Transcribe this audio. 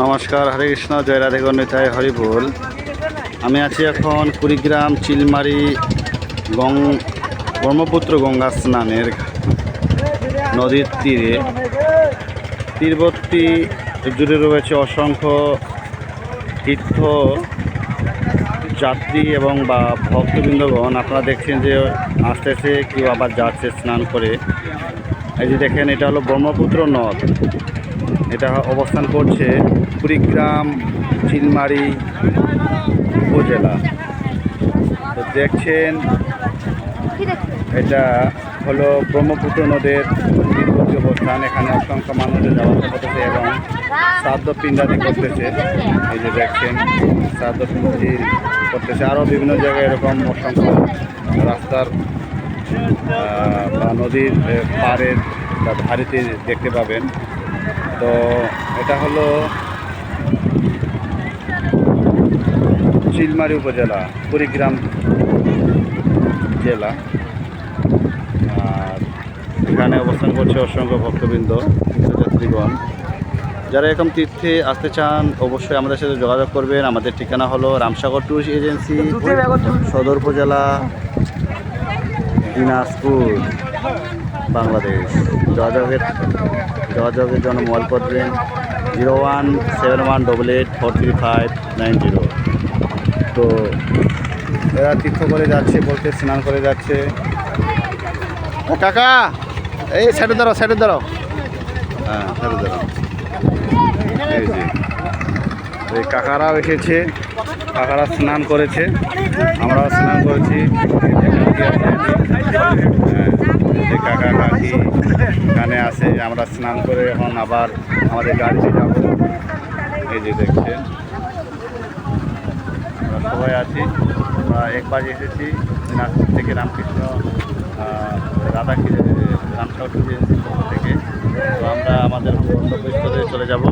নমস্কার, হরে কৃষ্ণ, জয় রাধে গণিতায় হরিবোল আমি আছি এখন কুড়িগ্রাম চিলমারি গং ব্রহ্মপুত্র গঙ্গা স্নানের নদীর তীরে। তীরবর্তী জুড়ে রয়েছে অসংখ্য তীর্থ যাত্রী এবং বা ভক্তবৃন্দগণ। আপনারা দেখছেন যে আসতেছে, কেউ আবার যাচ্ছে স্নান করে। এই যে দেখেন, এটা হলো ব্রহ্মপুত্র নদ। এটা অবস্থান করছে কুড়িগ্রাম চিলমারি উপজেলা। তো দেখছেন, এটা হলো ব্রহ্মপুত্র নদের তীরবর্তী অবস্থান। এখানে অসংখ্য মানুষের যাওয়া আসা করতেছে এবং শ্রাদ্ধ পিণ্ডাদি করতেছে। এই যে দেখছেন, শ্রাদ্ধ পিণ্ডাদি করতেছে। আরও বিভিন্ন জায়গায় এরকম অসংখ্য রাস্তার বা নদীর পাড়ের, বা ধারিতে দেখতে পাবেন। তো এটা হলো চিলমারি উপজেলা কুড়িগ্রাম জেলা। আর এখানে অবস্থান করছে অসংখ্য ভক্তবৃন্দ তীর্থযাত্রীগণ। যারা এরকম তীর্থে আসতে চান অবশ্যই আমাদের সাথে যোগাযোগ করবেন। আমাদের ঠিকানা হলো রামসাগর ট্যুরিস্ট এজেন্সি সদর উপজেলা দিনাজপুর। বাংলাদেশ। যোগাযোগের যোগাযোগের জন্য মোবাইল করবেন zero one seven one double eight four three five nine zero. তো এরা তীর্থ করে যাচ্ছে বলতে স্নান করে যাচ্ছে। ও কাকা এই সাইডে দাঁড়াও সাইডে দাঁড়াও হ্যাঁ সাইডে দাঁড়াও এই কাকারাও এসেছে। কাকারা স্নান করেছে। আমরাও স্নান করেছি। কাকা কাকি এখানে আসে আমরা স্নান করে এখন আবার আমাদের গাড়িতে যাব। এই যে দেখছেন। সবাই আছি। আমরা একবার এসেছি দিনাজপুর থেকে রামকৃষ্ণ আহ, রাধা রামসাগর ট্যুর এজেন্সির থেকে। তো আমরা আমাদের গন্তব্যস্থলে চলে যাব।